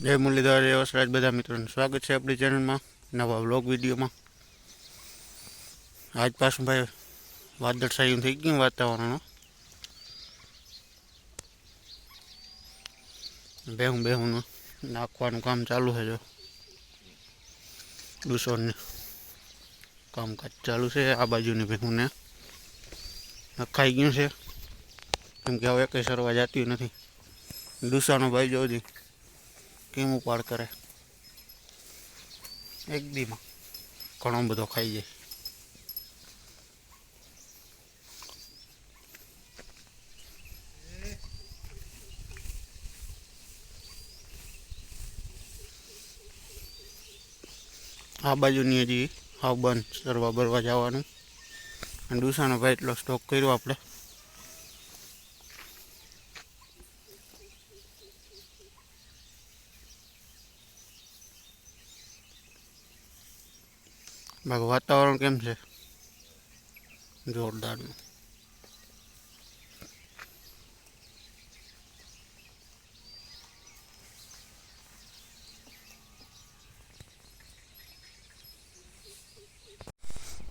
જય મુરલીધર, જય વસરાજ બધા મિત્રોનું સ્વાગત છે આપણી ચેનલમાં, નવા વ્લોગ વિડીયોમાં. આજ પાછું ભાઈ વાદળછાયું થઈ ગયું વાતાવરણ બેહું બેહું નાખવાનું કામ ચાલુ છે જો. દૂષણને કામકાજ ચાલુ છે, આ બાજુની ભેહુંને નખાઈ ગયું છે. કેમ કે હવે કંઈ સરવા જતી નથી. દુસાનો ભાઈ જોજી કેમ ઉપાડ કરે? એક દીમાં ઘણો બધો ખાઈ જાય. આ બાજુની હજી હાવ બંધ, સરવા બરવા જવાનું. અને ડુસાનો ભાઈ એટલો સ્ટોક કર્યો આપણે. બાકી વાતાવરણ કેમ છે? જોરદારનું.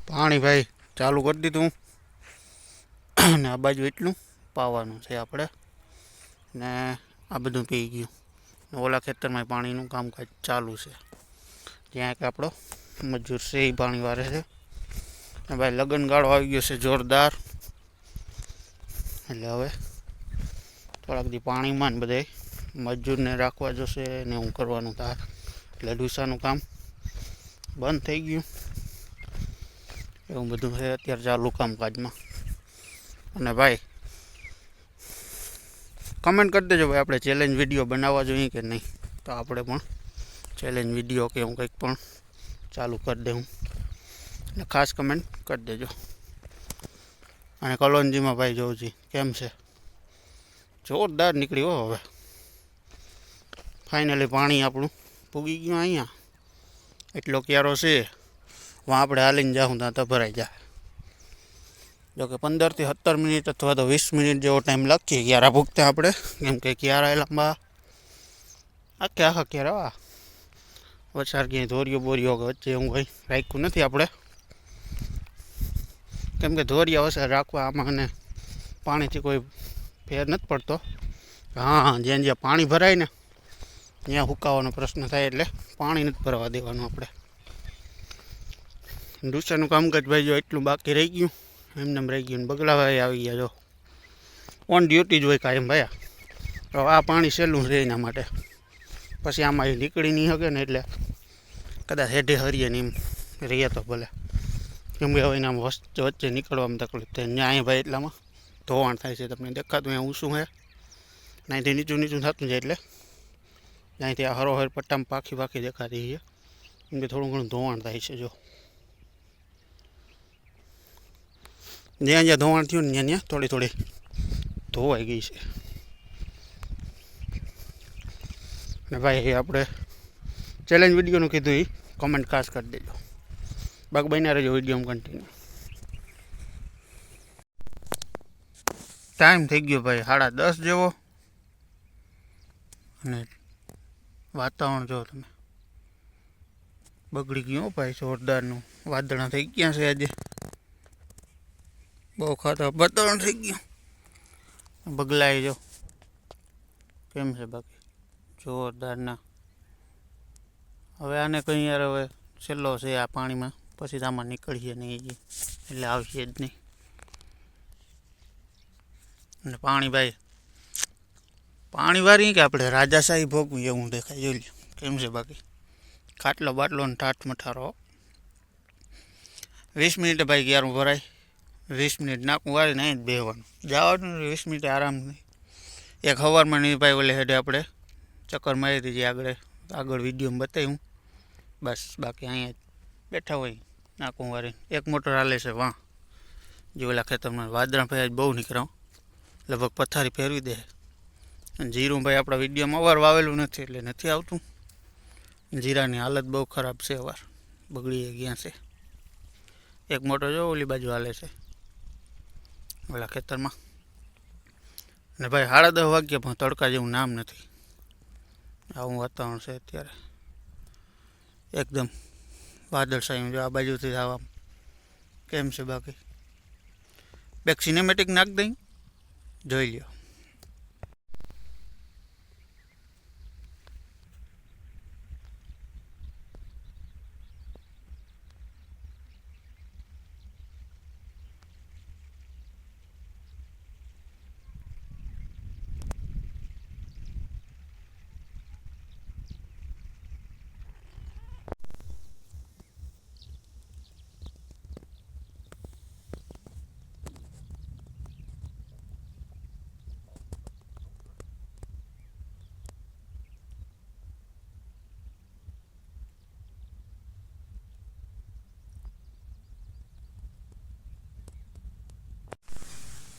પાણી ભાઈ ચાલુ કરી દીધું ને આ બાજુ એટલું પાવાનું છે આપણે. ને આ બધું પી ગયું. ઓલા ખેતરમાં પાણીનું કામકાજ ચાલુ છે. ત્યાં એક આપણો મજૂર છે એ પાણી વારે છે. ભાઈ લગ્ન ગાળો આવી ગયો છે, જોરદાર. એટલે હવે થોડાક દી પાણીમાં ને બધે મજૂરને રાખવા જોશે ને હું કરવાનું થાય. એટલે ડુસાનું કામ બંધ થઈ ગયું. એવું બધું છે અત્યારે ચાલુ કામકાજમાં. અને ભાઈ કમેન્ટ કરી દેજો ભાઈ, આપણે ચેલેન્જ વીડિયો બનાવવા જોઈએ કે નહીં? તો આપણે પણ ચેલેન્જ વીડિયો કે હું કંઈક પણ ચાલુ કરી દઉં એટલે ખાસ કમેન્ટ કરી દેજો. અને કલોનજીમાં ભાઈ જોઉંજી કેમ છે? જોરદાર નીકળી હો હવે. ફાઇનલી પાણી આપણું પૂગી ગયું અહીંયા. એટલો ક્યારો છે, વાં આપણે હાલીને જાઉં, ત્યાં તો ભરાઈ જાય. જોકે પંદરથી સત્તર મિનિટ અથવા તો વીસ મિનિટ જેવો ટાઈમ લખીએ ક્યારા ભૂગતા આપણે. કેમ કે ક્યારા લાંબા. આખે આખા ક્યારા? વરસાદ ક્યાંય ધોરિયો બોરિયો વચ્ચે એવું કંઈ રાખ્યું નથી આપણે. કેમ કે ધોરિયા વરસાદ રાખવા આમાં અને પાણીથી કોઈ ફેર નથી પડતો. હા જ્યાં જ્યાં પાણી ભરાય ને ત્યાં હુકાવાનો પ્રશ્ન થાય એટલે પાણી નથી ભરવા દેવાનું આપણે. ડુસાનું કામકાજ ભાઈ જો એટલું બાકી રહી ગયું એમને રહી ગયું બગલાભાઈ આવી ગયા જો. ઓન ડ્યુટી જ હોય કાયમ ભાઈ આ પાણી સહેલું રહે એના માટે. પછી આમાં એ નીકળી નહીં શકે ને એટલે કદાચ હેઠે હરીએ ને એમ રહીએ તો ભલે. કેમ કે હવે એના વચ્ચે વચ્ચે નીકળવામાં તકલીફ થાય. ત્યાં ભાઈ એટલામાં ધોવાણ થાય છે તમને દેખાતું અહીંયા ઊંચું હે. અહીંથી નીચું નીચું થતું જાય એટલે અહીંથી આ હરોહર પટ્ટામાં પાખી પાખી દેખાતી છે કેમ કે થોડું ઘણું ધોવાણ થાય છે, જો. જ્યાં જ્યાં ધોવાણ થયું ને ત્યાં ત્યાં થોડી થોડી ધોવાઈ ગઈ છે. અને ભાઈ આપણે ચેલેન્જ વિડીયોનું કીધું એ કોમેન્ટ ખાસ કરી દેજો. બાકી બન્યા રહેજો વીડિયો કન્ટિન્યુ ટાઈમ થઈ ગયો ભાઈ, સાડા દસ જેવો. અને વાતાવરણ જો તમે. બગડી ગયું ભાઈ, જોરદારનું. વાદળા થઈ ગયા છે આજે. બહુ ખાતા વાતાવરણ થઈ ગયું. બગલાઈ જો. કેમ છે બાકી? જોરદારના હવે આને કંઈ યાર હવે છેલ્લો છે આ પાણીમાં. પછી આમાં નીકળીએ નહીં હજી. એટલે આવશે જ નહીં. અને પાણી ભાઈ, પાણી વારી કે આપણે રાજાશાહી ભોગવું એવું દેખાય, જોઈ લ્યો. કેમ છે બાકી? ખાટલો બાટલો ને ઠાઠ મઠારો. વીસ મિનિટે ભાઈ ક્યારું ભરાય. વીસ મિનિટ નાકું વાળીને અહીં જ બેહવાનું. જવાનું વીસ મિનિટે આરામથી એક સવારમાં નહીં ભાઈ ઓલે હેડે આપણે. ચક્કર મારી દીધી આગળ. આગળ વિડીયોમાં બતાવ્યું બસ, બાકી અહીંયા બેઠા હોય નાકું વારે. એક મોટર હાલે છે વાં જે ઓલા ખેતરમાં વાદળા ભાઈ બહુ નીકળો લગભગ પથારી ફેરવી દે. જીરું ભાઈ આપણા વિડીયોમાં અવાર વાવેલું નથી, એટલે નથી આવતું. જીરાની હાલત બહુ ખરાબ છે અવાર. બગડી ગયા છે. એક મોટો જો ઓલી બાજુ હાલે છે, ઓલા ખેતરમાં. ને ભાઈ સાડા દસ વાગ્યા પણ તડકા જેવું નામ નથી. આવું વાતાવરણ છે અત્યારે. એકદમ વાદળછાયું જો આ બાજુથી આવા કેમ છે બાકી? બેક સિનેમેટિક નાખ દઈ. જોઈ લ્યો.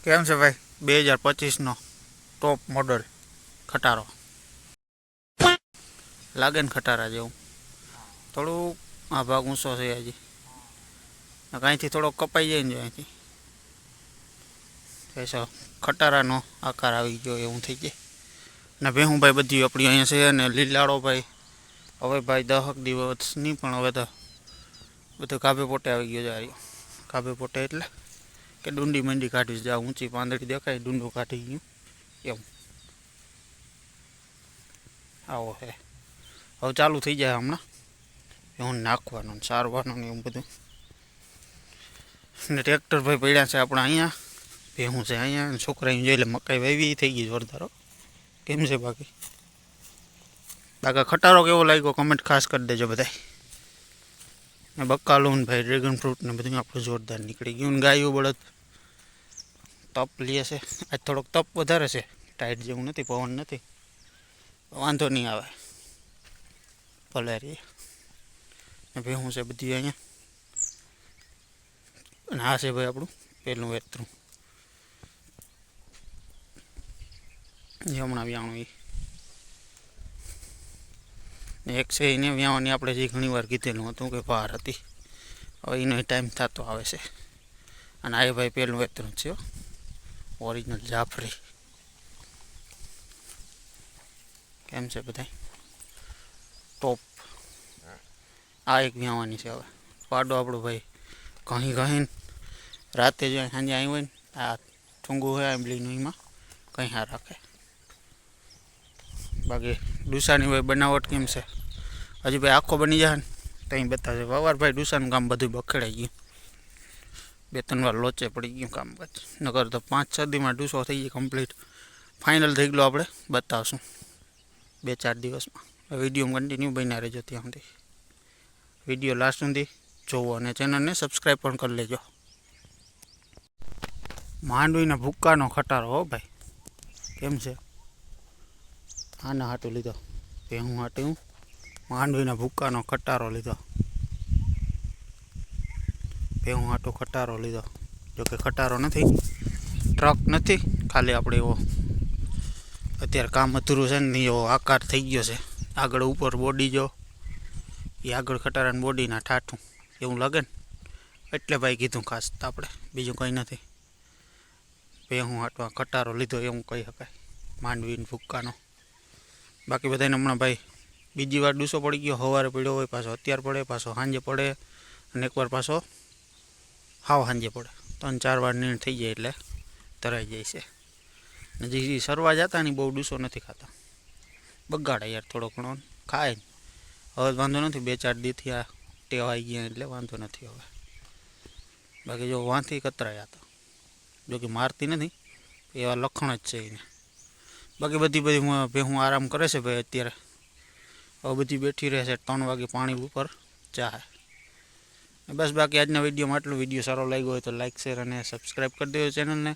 કેમ છે ભાઈ? બે હજાર પચીસનો ટોપ મોડલ ખટારો. લાગે ને ખટારા જેવું. થોડું આ ભાગ ઊંચો છે હજી. અહીંથી થોડોક કપાઈ જાય ને જો અહીંથી. પૈસા ખટારાનો આકાર આવી ગયો એવું થઈ જાય ને ભેહુંભાઈ બધી આપણી અહીંયા છે અને લીલાડો ભાઈ. હવે ભાઈ દહક દિવસની પણ હવે તો બધું કાભે પોટે આવી ગયો જાય કાભે પોટે એટલે કે ડુંડી મંડી કાઢી જા ઊંચી પાંદડી દેખાય, ડુંડું કાઢી ગયું. એમ. આવો હે. હવે ચાલુ થઈ જાય હમણાં. એવું નાખવાનું ને સારવાનું ને એવું બધું. ને ટ્રેક્ટર ભાઈ પડ્યા છે આપણા અહીંયા. ભેહું છે અહીંયા અને છોકરા જોઈ એટલે મકાઈ વાવી થઈ ગઈ જોરદારો કેમ છે બાકી? બાકા ખટારો કેવો લાગ્યો? કમેન્ટ ખાસ કરી દેજો બધાય. ને બકાલું ને ભાઈ ડ્રેગન ફ્રૂટ ને બધું આપણું જોરદાર નીકળી ગયું ને ગાયું બળદ. તપ લે છે. આજ થોડોક તપ વધારે છે. ટાઈટ જેવું નથી, પવન નથી. વાંધો નહીં આવે. ભલે રે. ને ભેહું છે બધી અહીંયા? અને આ છે ભાઈ આપણું પહેલું વેતરું. હમણાં વ્યાણું એ એક છે એને વ્યાવાની આપણે જે ઘણી વાર કીધેલું હતું કે ભાર હતી. હવે એનો ટાઈમ થતો આવે છે. અને આ ભાઈ પહેલું વેતરું છે ઓરિજિનલ જાફરી કેમ છે બધા ટોપ આ એક વ્યાવાની છે હવે. પાડો આપણો ભાઈ. ઘણી ઘણી રાતે જો સાંજે આવ્યું હોય ને, આ ઠુંગું હોય આંબલીનું એમાં, કંઈ હા રાખે. બાકી ડુસાની ભાઈ બનાવટ કેમ છે? હજી ભાઈ આખો બની જાય ને, ત્યાં બતાવશે વાવારભાઈ ભાઈ ડુસાનું કામ બધું બખેડાઈ ગયું. બે ત્રણ વાર લોચે પડી ગયું કામકાજ નગર તો પાંચ છ દીમાં ડુસો થઈ ગયો કમ્પ્લીટ ફાઇનલ થઈ ગયેલો આપણે, બતાવશું. બે ચાર દિવસમાં. વીડિયો કન્ટિન્યુ બન્યા રહેજો ત્યાં સુધી. વીડિયો લાસ્ટ સુધી જોવો અને ચેનલને સબસ્ક્રાઈબ પણ કરી લેજો. માંડવીના ભૂક્કાનો ખટારો હો ભાઈ. કેમ છે? આના હાટું લીધો. ભેહું હાટું, માંડવીના ભૂક્કાનો ખટારો લીધો. ભેહું હાટું ખટારો લીધો. જોકે ખટારો નથી, ટ્રક નથી, ખાલી આપણે એવો અત્યારે કામ અધૂરું છે ને એવો આકાર થઈ ગયો છે. આગળ ઉપર બોડી જો, એ આગળ ખટારાની બોડીના ઠાઠું, એવું લાગે ને. એટલે ભાઈ કીધું ખાસ આપણે બીજું કંઈ નથી. ભેહું હાટવા ખટારો લીધો, એવું કહી શકાય. માંડવીને ભૂક્કાનો. બાકી બધાને હમણાં ભાઈ બીજી વાર ડૂસો પડી ગયો સવારે પડ્યો હોય, પાછો અત્યારે પડે, પાછો સાંજે પડે અને એકવાર પાછો હાવ સાંજે પડે. ત્રણ ચાર વાર નીણ થઈ જાય એટલે તરાઈ જાય છે. ને જે સરવા જતા ને બહુ ડૂસો નથી ખાતા. બગાડે યાર થોડો ઘણો ખાય હવે વાંધો નથી, બે ચાર દીથી આ ટેવાઈ ગયા એટલે વાંધો નથી હવે. બાકી જો વાંથી કતરાયા હતા. જો કે મારતી નથી, એવા લખણ જ છે એને. બાકી બધી બધી ભેહું આરામ કરે છે ભાઈ અત્યારે. હવે બધી બેઠી રહેશે ત્રણ વાગે પાણી ઉપર ચાહે બસ બાકી આજના વિડીયોમાં આટલું. વીડિયો સારો લાગ્યો હોય તો લાઇક શેર અને સબસ્ક્રાઈબ કરી દેજો ચેનલને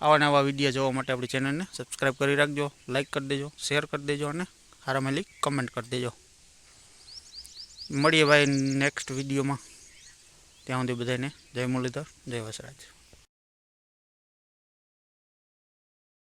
આવા નવા વીડિયો જોવા માટે આપણી ચેનલને સબસ્ક્રાઈબ કરી રાખજો લાઇક કરી દેજો શેર કરી દેજો અને હારામાલી કમેન્ટ કરી દેજો. મળીએ ભાઈ નેક્સ્ટ વિડીયોમાં. ત્યાં સુધી બધાને જય મુરલીધર, જય વસરાજ.